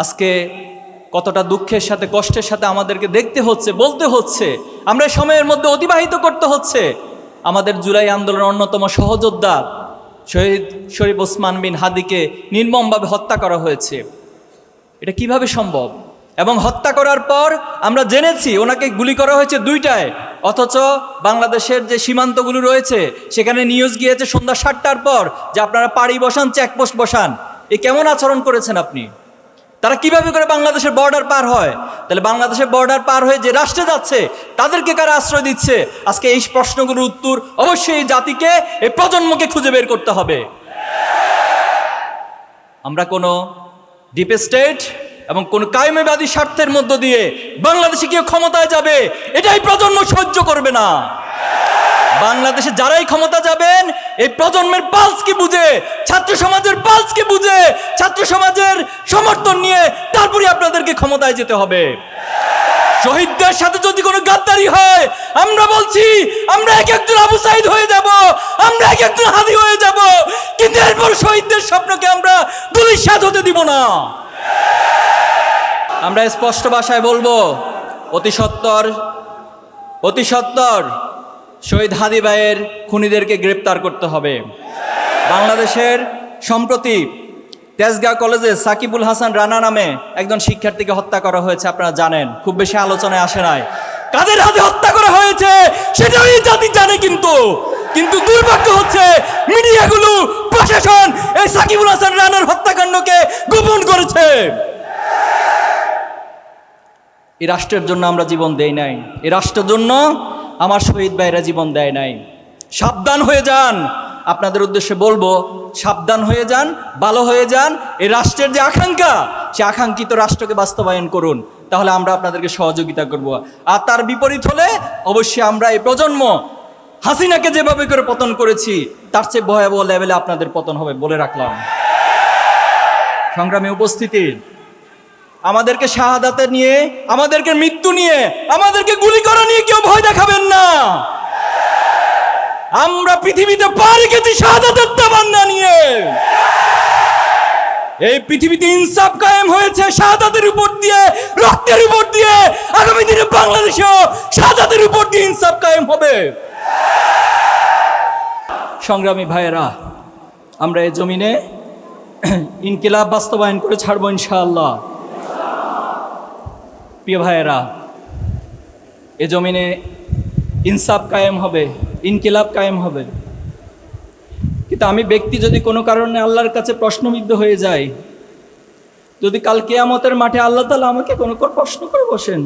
আজকে কতটা দুঃখের সাথে, কষ্টের সাথে আমাদেরকে দেখতে হচ্ছে, বলতে হচ্ছে, আমরা সময়ের মধ্যে অতিবাহিত করতে হচ্ছে। আমাদের জুলাই আন্দোলনের অন্যতম সহযোদ্ধা শহীদ শরীফ ওসমান বিন হাদিকে নির্মমভাবে হত্যা করা হয়েছে। এটা কীভাবে সম্ভব? এবং হত্যা করার পর আমরা জেনেছি ওনাকে গুলি করা হয়েছে দুইটায়, অথচ বাংলাদেশের যে সীমান্তগুলো রয়েছে, সেখানে নিউজ গিয়েছে সন্ধ্যা সাতটার পর যে আপনারা পাড়ি বসান, চেকপোস্ট বসান। এ কেমন আচরণ করেছেন আপনি? তারা কীভাবে করে বাংলাদেশের বর্ডার পার হয়? তাহলে বাংলাদেশের বর্ডার পার হয়ে যে রাষ্ট্রে যাচ্ছে, তাদেরকে কারা আশ্রয় দিচ্ছে? আজকে এই প্রশ্নগুলোর উত্তর অবশ্যই এই জাতিকে, এই প্রজন্মকে খুঁজে বের করতে হবে। আমরা কোনো ডিপ স্টেট এবং কোন কায়েমেবাদী স্বার্থের মধ্য দিয়ে বাংলাদেশে কেউ ক্ষমতায় যাবে, এটাই প্রজন্ম সহ্য করবে না। বাংলাদেশে যারাই ক্ষমতা যাবেন, এই প্রজন্মের পালসকে বুঝে, ছাত্র সমাজের পালসকে বুঝে, ছাত্র সমাজের সমর্থন নিয়ে তারপরে আপনাদেরকে ক্ষমতায় যেতে হবে। শহীদদের সাথে যদি কোনো গাদ্দারি হয়, আমরা বলছি, আমরা এক একজন আবু সাইদ হয়ে যাব, আমরা এক একজন হাদি হয়ে যাব, কিন্তু এরপর শহীদদের স্বপ্নকে আমরা দুলিশাত হতে দিব না। আমরা স্পষ্ট ভাষায় বলব, অতি সত্তর অতি সত্তর শহীদ হাদি ভাইয়ের খুনিদেরকে গ্রেপ্তার করতে হবে। বাংলাদেশের সম্প্রতি তেজগাঁও কলেজে সাকিবুল হাসান রানা নামে একজন শিক্ষার্থীকে হত্যা করা হয়েছে, আপনারা জানেন। খুব বেশি আলোচনায় আসে নাই। কাদের হাতে হত্যা করা হয়েছে সেটাও এই জাতি জানে কিন্তু। কিন্তু দুর্ভাগ্য হচ্ছে মিডিয়াগুলো, প্রশাসন এই সাকিবুল হাসান রানার হত্যাকাণ্ডকে গোপন করেছে। এই রাষ্ট্রের জন্য আমরা জীবন দেই নাই। এই রাষ্ট্রের জন্য আমার শহীদ ভাইরা জীবন দেয় নাই। সাবধান হয়ে যান। আপনাদের উদ্দেশ্যে বলব, সাবধান হয়ে যান, ভালো হয়ে যান। এই রাষ্ট্রের যে আকাঙ্ক্ষা, সে আকাঙ্ক্ষিত রাষ্ট্রকে বাস্তবায়ন করুন। তাহলে আমরা আপনাদেরকে সহযোগিতা করব। আর তার বিপরীত হলে অবশ্যই আমরা এই প্রজন্ম, হাসিনাকে যেভাবে করে পতন করেছি, তার চেয়ে ভয়াবহ লেভেলে আপনাদের পতন হবে বলে রাখলাম। সংগ্রামে উপস্থিতি। আমাদেরকে শাহাদাতে নিয়ে, আমাদেরকে মৃত্যু নিয়ে আমাদেরকে গুলি করা নিয়ে কেউ ভয় দেখাবেন না। আমরা পৃথিবীতে পা রেখেছি শাহাদাতের তামান্না নিয়ে। এই পৃথিবীতে ইনসাফ কায়েম হয়েছে শাহাদাতের উপর দিয়ে, রক্তের উপর দিয়ে। আগামী দিনে বাংলাদেশেও শাহাদাতের উপর দিয়ে ইনসাফ কায়েম হবে। সংগ্রামী ভাইয়েরা, আমরা এই জমিনে ইনকিলাব বাস্তবায়ন করে ছাড়বো ইনশাআল্লাহ। প্রিয় ভাইয়েরা এ জমিনে ইনসাফ কায়েম হবে, ইনকিলাব কায়েম হবে। কিন্তু আমি ব্যক্তি যদি কোনো কারণে আল্লাহর কাছে প্রশ্নবিদ্ধ হয়ে যাই, যদি কাল কেয়ামতের মাঠে আল্লাহ তালা আমাকে কোনো প্রশ্ন করে বসেন,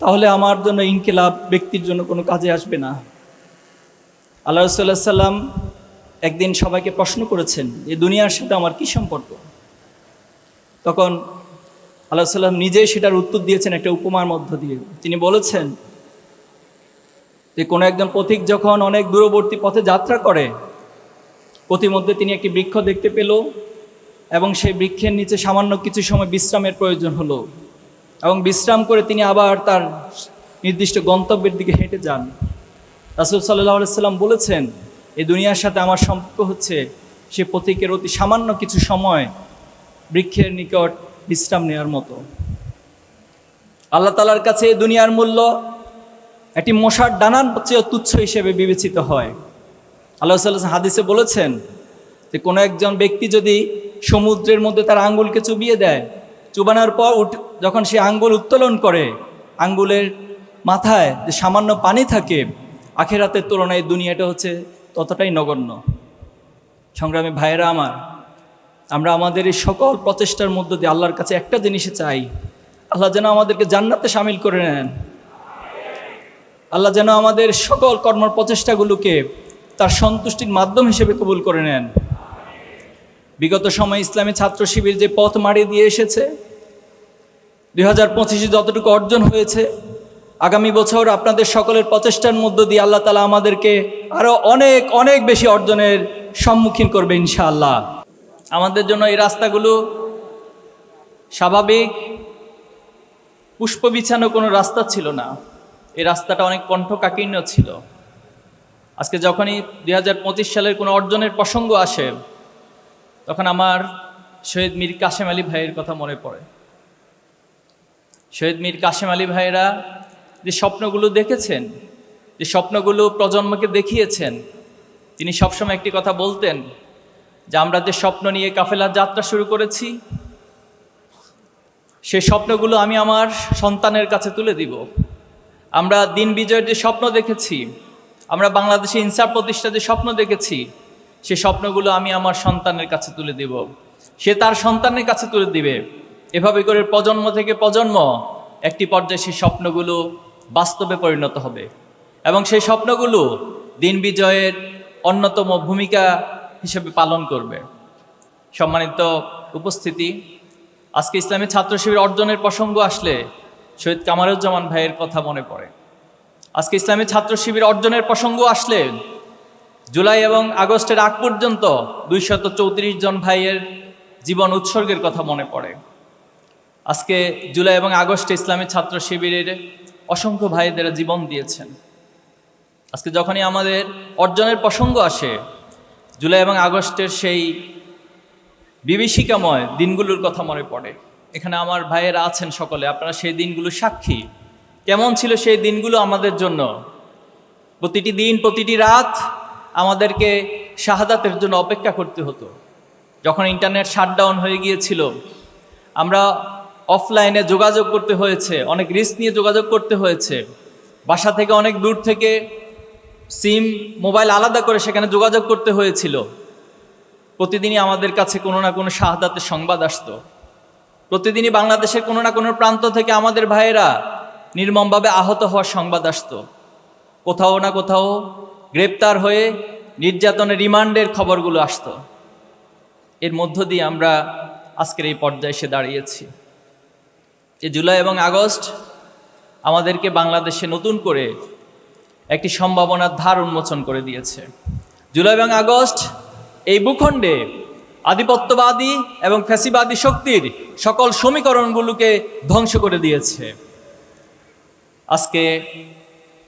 তাহলে আমার জন্য ইনকিলাব ব্যক্তির জন্য কোনো কাজে আসবে না। আল্লাহ রসুল্লাহ সাল্লাম একদিন সবাইকে প্রশ্ন করেছেন যে, দুনিয়ার সাথে আমার কি সম্পর্ক? তখন আল্লাহ সাল্লাম নিজেই সেটার উত্তর দিয়েছেন একটা উপমার মধ্য দিয়ে। তিনি বলেছেন যে, কোনো একজন পথিক যখন অনেক দূরবর্তী পথে যাত্রা করে পথিমধ্যে তিনি একটি বৃক্ষ দেখতে পেল এবং সেই বৃক্ষের নিচে সামান্য কিছু সময় বিশ্রামের প্রয়োজন হলো এবং বিশ্রাম করে তিনি আবার তার নির্দিষ্ট গন্তব্যের দিকে হেঁটে যান। রাসুল সাল্লাহ সাল্লাম বলেছেন, এই দুনিয়ার সাথে আমার সম্পর্ক হচ্ছে সে পথিকের অতি সামান্য কিছু সময় বৃক্ষের নিকট বিশ্রাম নেওয়ার মতো। আল্লাহ তালার কাছে দুনিয়ার মূল্য একটি মশার ডানার চেয়ে তুচ্ছ হিসেবে বিবেচিত হয়। আল্লাহ সাল্লাহ হাদিসে বলেছেন যে, কোনো একজন ব্যক্তি যদি সমুদ্রের মধ্যে তার আঙ্গুলকে চুবিয়ে দেয়, চুবানোর পর উঠ, যখন সে আঙ্গুল উত্তোলন করে, আঙ্গুলের মাথায় যে সামান্য পানি থাকে, আখেরাতের তুলনায় দুনিয়াটা হচ্ছে ততটাই নগণ্য। সংগ্রামী ভাইয়েরা আমার আমরা আমাদের এই সকল প্রচেষ্টার মধ্য দিয়ে আল্লাহর কাছে একটা জিনিসে চাই। আল্লাহ যেন আমাদেরকে জান্নাতে সামিল করে নেন। আল্লাহ যেন আমাদের সকল কর্ম প্রচেষ্টাগুলোকে তার সন্তুষ্টির মাধ্যম হিসেবে কবুল করে নেন। বিগত সময় ইসলামী ছাত্র শিবির যে পথ মারিয়ে দিয়ে এসেছে, দুই হাজার পঁচিশে যতটুকু অর্জন হয়েছে, আগামী বছর আপনাদের সকলের প্রচেষ্টার মধ্য দিয়ে আল্লাহ তালা আমাদেরকে আরও অনেক অনেক বেশি অর্জনের সম্মুখীন করবে ইনশাআল্লাহ। আমাদের জন্য এই রাস্তাগুলো স্বাভাবিক। পুষ্প বিছানো কোনো রাস্তা ছিল না। এই রাস্তাটা অনেক কণ্ঠকাকীর্ণ ছিল। আজকে যখনই দুই হাজার পঁচিশ সালের কোনো অর্জনের প্রসঙ্গ আসে, তখন আমার শহীদ মীর কাশেম আলী ভাইয়ের কথা মনে পড়ে। শহীদ মীর কাশেম আলী ভাইয়েরা যে স্বপ্নগুলো দেখেছেন, যে স্বপ্নগুলো প্রজন্মকে দেখিয়েছেন, তিনি সবসময় একটি কথা বলতেন যে আমরা যে স্বপ্ন নিয়ে কাফেলার যাত্রা শুরু করেছি, সে স্বপ্নগুলো আমি আমার সন্তানের কাছে তুলে দিব। আমরা দিন বিজয়ের যে স্বপ্ন দেখেছি, আমরা বাংলাদেশে ইনসাফ প্রতিষ্ঠার যে স্বপ্ন দেখেছি, সে স্বপ্নগুলো আমি আমার সন্তানের কাছে তুলে দিব। সে তার সন্তানের কাছে তুলে দিবে। এভাবে করে প্রজন্ম থেকে প্রজন্ম একটি পর্যায়ে সেই স্বপ্নগুলো বাস্তবে পরিণত হবে। এবং সেই স্বপ্নগুলো দিন বিজয়ের অন্যতম ভূমিকা হিসেবে পালন করবে। সম্মানিত উপস্থিতি, আজকে ইসলামী ছাত্র শিবির অর্জনের প্রসঙ্গ আসলে শহীদ কামারুজ্জামান ভাইয়ের কথা মনে পড়ে। আজকে ইসলামী ছাত্র শিবির অর্জনের প্রসঙ্গ আসলে জুলাই এবং আগস্টের আগ পর্যন্ত দুইশত চৌত্রিশ জন ভাইয়ের জীবন উৎসর্গের কথা মনে পড়ে। আজকে জুলাই এবং আগস্টে ইসলামী ছাত্র শিবিরের অসংখ্য ভাইদের জীবন দিয়েছেন। আজকে যখনই আমাদের অর্জনের প্রসঙ্গ আসে জুলাই এবং আগস্টের সেই বিভীষিকাময় দিনগুলোর কথা মনে পড়ে। এখানে আমার ভাইয়েরা আছেন সকলে, আপনারা সেই দিনগুলো সাক্ষী। কেমন ছিল সেই দিনগুলো আমাদের জন্য? প্রতিটি দিন, প্রতিটি রাত আমাদেরকে শাহাদাতের জন্য অপেক্ষা করতে হতো। যখন ইন্টারনেট শাটডাউন হয়ে গিয়েছিল, আমরা অফলাইনে যোগাযোগ করতে হয়েছে, অনেক রিস্ক নিয়ে যোগাযোগ করতে হয়েছে। বাসা থেকে অনেক দূর থেকে সিম মোবাইল আলাদা করে সেখানে যোগাযোগ করতে হয়েছিল। প্রতিদিনই আমাদের কাছে কোনো না কোনো শাহাদাতের সংবাদ আসতো। প্রতিদিনই বাংলাদেশের কোনো না কোনো প্রান্ত থেকে আমাদের ভাইয়েরা নির্মমভাবে আহত হওয়ার সংবাদ আসতো। কোথাও না কোথাও গ্রেপ্তার হয়ে নির্যাতনের রিমান্ডের খবরগুলো আসতো। এর মধ্য দিয়ে আমরা আজকের এই পর্যায়ে এসে দাঁড়িয়েছি। যে জুলাই এবং আগস্ট আমাদেরকে বাংলাদেশে নতুন করে একটি সম্ভাবনার ধার উন্মোচন করে দিয়েছে। জুলাই এবং আগস্ট এই ভূখণ্ডে আধিপত্যবাদী এবং ফ্যাসিবাদী শক্তির সকল সমীকরণগুলোকে ধ্বংস করে দিয়েছে। আজকে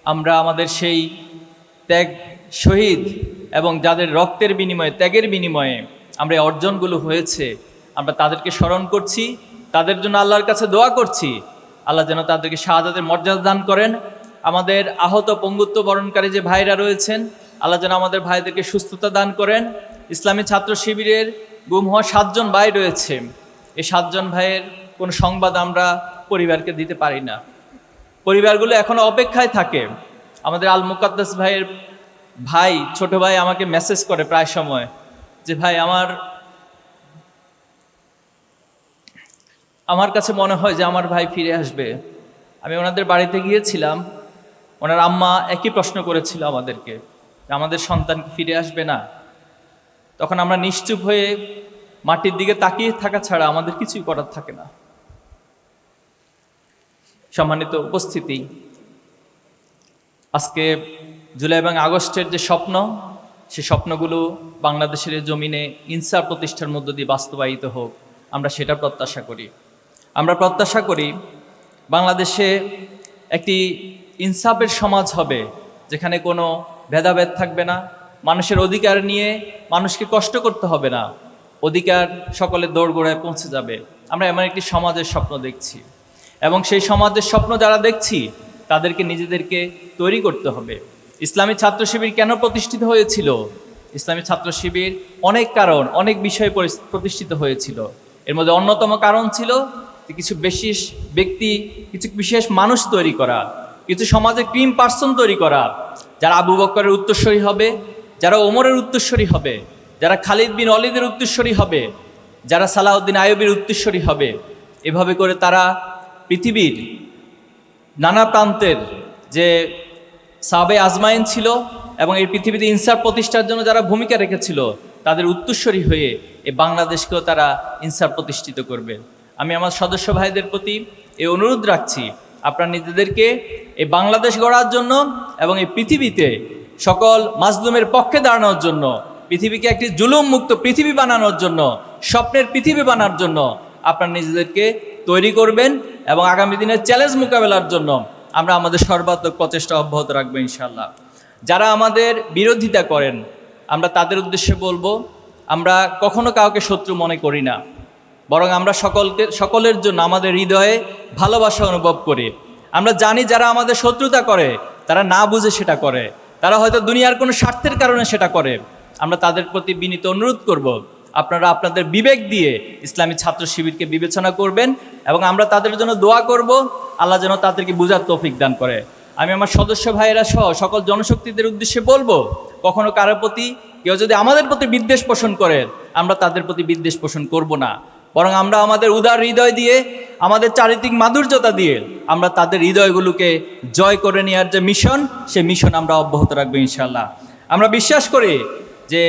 আমরা আমাদের সেই ত্যাগ শহীদ এবং যাদের রক্তের বিনিময়ে, ত্যাগের বিনিময়ে আমরা অর্জনগুলো হয়েছে, আমরা তাদেরকে স্মরণ করছি, তাদের জন্য আল্লাহর কাছে দোয়া করছি। আল্লাহ যেন তাদেরকে শাহাদাতের মর্যাদা দান করেন আমাদের আহত পঙ্গুত্ব বরণকারী যে ভাইরা রয়েছেন, আল্লাহ যেন আমাদের ভাইদেরকে সুস্থতা দান করেন। ইসলামী ছাত্র শিবিরের গুম হওয়া সাতজন ভাই রয়েছে। এই সাতজন ভাইয়ের কোনো সংবাদ আমরা পরিবারকে দিতে পারি না। পরিবারগুলো এখনও অপেক্ষায় থাকে। আমাদের আল মুকাদ্দাস ভাইয়ের ভাই, ছোট ভাই আমাকে মেসেজ করে প্রায় সময় যে, ভাই, আমার আমার কাছে মনে হয় যে আমার ভাই ফিরে আসবে। আমি ওনাদের বাড়িতে গিয়েছিলাম। ওনার আম্মা একই প্রশ্ন করেছিল আমাদেরকে আমাদের সন্তান ফিরে আসবে না? তখন আমরা নিশ্চুপ হয়ে মাটির দিকে তাকিয়ে থাকা ছাড়া আমাদের কিছুই করার থাকে না। সম্মানিত উপস্থিতি, আজকে জুলাই এবং আগস্টের যে স্বপ্ন, সে স্বপ্নগুলো বাংলাদেশের জমিনে ইনসার প্রতিষ্ঠার মধ্য দিয়ে বাস্তবায়িত হোক, আমরা সেটা প্রত্যাশা করি। আমরা প্রত্যাশা করি বাংলাদেশে একটি ইনসাফের সমাজ হবে, যেখানে কোনো ভেদাভেদ থাকবে না, মানুষের অধিকার নিয়ে মানুষকে কষ্ট করতে হবে না, অধিকার সকলের দৌড়গোড়ায় পৌঁছে যাবে। আমরা এমন একটি সমাজের স্বপ্ন দেখছি এবং সেই সমাজের স্বপ্ন যারা দেখছি, তাদেরকে নিজেদেরকে তৈরি করতে হবে। ইসলামী ছাত্র শিবির কেন প্রতিষ্ঠিত হয়েছিল? ইসলামী ছাত্র শিবির অনেক কারণ, অনেক বিষয়ে প্রতিষ্ঠিত হয়েছিল। এর মধ্যে অন্যতম কারণ ছিল কিছু বিশেষ ব্যক্তি, কিছু বিশেষ মানুষ তৈরি করা। কিছু সমাজে ক্রিম পার্সন তৈরি করা, যারা আবু বক্করের উত্তরস্বরী হবে, যারা ওমরের উত্তরস্বরী হবে, যারা খালিদ বিন অলিদের উত্তরস্বরী হবে, যারা সালাউদ্দিন আয়ুবের উত্তরস্বরী হবে, এভাবে করে তারা পৃথিবীর নানা প্রান্তের যে সাবে আজমাইন ছিল এবং এই পৃথিবীতে ইনসাফ প্রতিষ্ঠার জন্য যারা ভূমিকা রেখেছিল, তাদের উত্তরস্বরী হয়ে এই বাংলাদেশকেও তারা ইনসাফ প্রতিষ্ঠিত করবে। আমি আমার সদস্য ভাইদের প্রতি এই অনুরোধ রাখছি আপনারা নিজেদেরকে এই বাংলাদেশ গড়ার জন্য এবং এই পৃথিবীতে সকল মাজলুমের পক্ষে দাঁড়ানোর জন্য, পৃথিবীকে একটি জুলুম মুক্ত পৃথিবী বানানোর জন্য, স্বপ্নের পৃথিবী বানার জন্য আপনারা নিজেদেরকে তৈরি করবেন এবং আগামী দিনের চ্যালেঞ্জ মোকাবেলার জন্য আমরা আমাদের সর্বাত্মক প্রচেষ্টা অব্যাহত রাখব ইনশাল্লাহ যারা আমাদের বিরোধিতা করেন, আমরা তাদের উদ্দেশ্যে বলব, আমরা কখনো কাউকে শত্রু মনে করি না। বরং আমরা সকলকে, সকলের জন্য আমাদের হৃদয়ে ভালোবাসা অনুভব করি। আমরা জানি যারা আমাদের শত্রুতা করে, তারা না বুঝে সেটা করে। তারা হয়তো দুনিয়ার কোনো স্বার্থের কারণে সেটা করে। আমরা তাদের প্রতি বিনীত অনুরোধ করব, আপনারা আপনাদের বিবেক দিয়ে ইসলামী ছাত্র শিবিরকে বিবেচনা করবেন এবং আমরা তাদের জন্য দোয়া করব, আল্লাহ যেন তাদেরকে বুঝার তৌফিক দান করে। আমি আমার সদস্য ভাইয়েরা সহ সকল জনশক্তিদের উদ্দেশ্যে বলব, কখনো কারোর প্রতি কেউ যদি আমাদের প্রতি বিদ্বেষ পোষণ করে, আমরা তাদের প্রতি বিদ্বেষ পোষণ করব না। বরং আমরা আমাদের উদার হৃদয় দিয়ে, আমাদের চারিত্রিক মাধুর্যতা দিয়ে আমরা তাদের হৃদয়গুলোকে জয় করে নেওয়ার যে মিশন, সে মিশন আমরা অব্যাহত রাখব ইনশাল্লাহ আমরা বিশ্বাস করি যে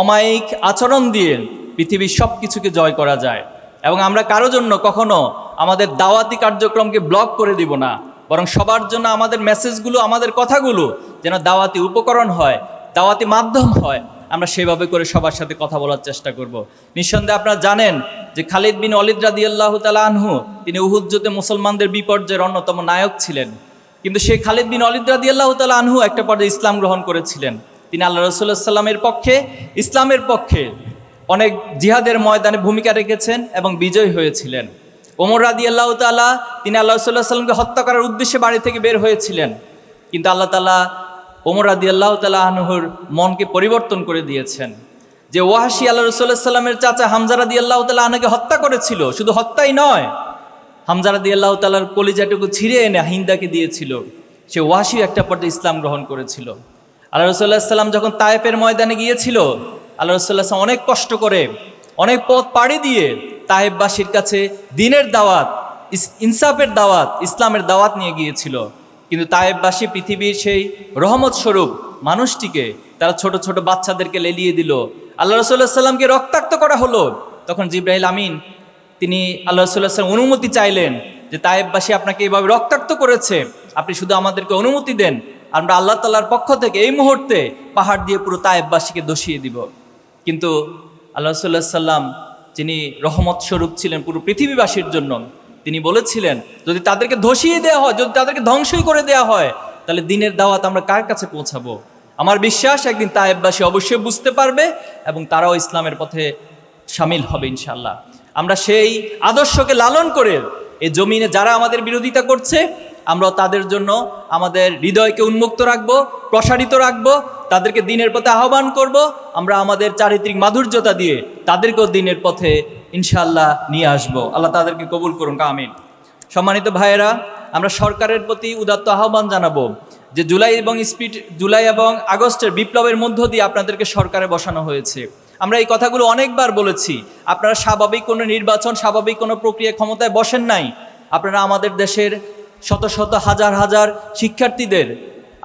অমায়িক আচরণ দিয়ে পৃথিবীর সব কিছুকে জয় করা যায় এবং আমরা কারও জন্য কখনো আমাদের দাওয়াতি কার্যক্রমকে ব্লক করে দিব না, বরং সবার জন্য আমাদের মেসেজগুলো আমাদের কথাগুলো যেন দাওয়াতি উপকরণ হয়, দাওয়াতি মাধ্যম হয় আমরা সেভাবে করে সবার সাথে কথা বলার চেষ্টা করব। নিঃসন্দেহে আপনারা জানেন যে খালিদ বিন অলিদ রাদি আল্লাহ তালা আনহু, তিনি উহুদ মুসলমানদের বিপর্যয়ের অন্যতম নায়ক ছিলেন। কিন্তু সেই খালিদ বিন অলিদ রাদি আল্লাহ তালা আনহু একটা পর্যায়ে ইসলাম গ্রহণ করেছিলেন। তিনি আল্লাহ রসুল্লাহ সাল্লামের পক্ষে, ইসলামের পক্ষে অনেক জিহাদের ময়দানে ভূমিকা রেখেছেন এবং বিজয় হয়েছিলেন। ওমর রাদি আল্লাহ তালা তিনি আল্লাহ সাল্লাহ সাল্লামকে হত্যা করার উদ্দেশ্যে বাড়ি থেকে বের হয়েছিলেন। কিন্তু আল্লাহ তালা ওমর রাদি আল্লাহ তালা মনকে পরিবর্তন করে দিয়েছেন। যে ওয়াহাসি আল্লাহ রসুল্লাহ সাল্লামের চাচা হামজা রাদি আল্লাহ তালা আনকে হত্যা করেছিল, শুধু হত্যাই নয়, হামজা রাদি আল্লাহ তালার কলিজাটুকু ছিঁড়ে এনে হিন্দাকে দিয়েছিল। সে ওয়াহাসি একটা পর্যায়ে ইসলাম গ্রহণ করেছিল। আল্লাহ রসুল্লাহ সাল্লাম যখন তায়েফের ময়দানে গিয়েছিল, আল্লাহ রসুল্লাহ অনেক কষ্ট করে, অনেক পথ পাড়ি দিয়ে তাহেববাসীর কাছে দিনের দাওয়াত ইনসাফের দাওয়াত, ইসলামের দাওয়াত নিয়ে গিয়েছিল। কিন্তু তায়েববাসী পৃথিবীর সেই রহমত স্বরূপ মানুষটিকে, তারা ছোট ছোট বাচ্চাদেরকে লেলিয়ে দিল। আল্লাহ রসুল্লাহ সাল্লামকে রক্তাক্ত করা হলো। তখন জিব্রাহিল আমিন, তিনি আল্লাহ রসুল্লাহ সাল্লাম অনুমতি চাইলেন যে তায়েববাসী আপনাকে এভাবে রক্তাক্ত করেছে। আপনি শুধু আমাদেরকে অনুমতি দেন, আমরা আল্লাহ তাল্লাহর পক্ষ থেকে এই মুহূর্তে পাহাড় দিয়ে পুরো তায়েববাসীকে দোষিয়ে দিব। কিন্তু আল্লাহ সাল্লাম যিনি রহমত স্বরূপ ছিলেন পুরো পৃথিবীবাসীর জন্য তিনি বলেছিলেন, যদি তাদেরকে ধসিয়ে দেওয়া হয়, যদি তাদেরকে ধ্বংসই করে দেওয়া হয়, তাহলে দিনের দাওয়াত আমরা কার কাছে পৌঁছাবো? আমার বিশ্বাস, একদিন তায়েববাসী অবশ্যই বুঝতে পারবে এবং তারাও ইসলামের পথে সামিল হবে ইনশাল্লাহ আমরা সেই আদর্শকে লালন করে এই জমিনে যারা আমাদের বিরোধিতা করছে আমরা তাদের জন্য আমাদের হৃদয়কে উন্মুক্ত রাখব, প্রসারিত রাখব, তাদেরকে দিনের পথে আহ্বান করব। আমরা আমাদের চারিত্রিক মাধুর্যতা দিয়ে তাদেরকেও দিনের পথে ইনশাল্লাহ নিয়ে আসব। আল্লাহ তাদেরকে কবুল করুন আমিন। সম্মানিত ভাইয়েরা, আমরা সরকারের প্রতি উদাত্ত আহ্বান জানাব যে জুলাই এবং স্পিড, জুলাই এবং আগস্টের বিপ্লবের মধ্য দিয়ে আপনাদেরকে সরকারে বসানো হয়েছে। আমরা এই কথাগুলো অনেকবার বলেছি, আপনারা স্বাভাবিক কোনো নির্বাচন, স্বাভাবিক কোনো প্রক্রিয়া ক্ষমতায় বসেন নাই। আপনারা আমাদের দেশের শত শত, হাজার হাজার শিক্ষার্থীদের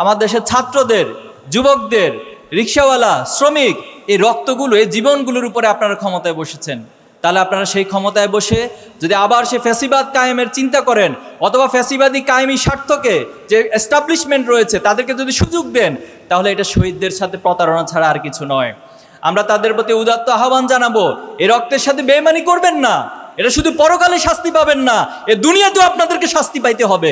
আমাদের দেশের ছাত্রদের, যুবকদের, রিক্সাওয়ালা, শ্রমিক, এই রক্তগুলো, এই জীবনগুলোর উপরে আপনারা ক্ষমতায় বসেছেন। তাহলে আপনারা সেই ক্ষমতায় বসে যদি আবার সে ফ্যাসিবাদ কায়েমের চিন্তা করেন, অথবা ফ্যাসিবাদী কায়েমি স্বার্থকে যে এস্টাবলিশমেন্ট রয়েছে, তাদেরকে যদি সুযোগ দেন, তাহলে এটা শহীদদের সাথে প্রতারণা ছাড়া আর কিছু নয়। আমরা তাদের প্রতি উদাত্ত আহ্বান জানাব, এ রক্তের সাথে বেমানি করবেন না, এটা শুধু পরকালে শাস্তি পাবেন না, এ দুনিয়াতেও আপনাদেরকে শাস্তি পাইতে হবে।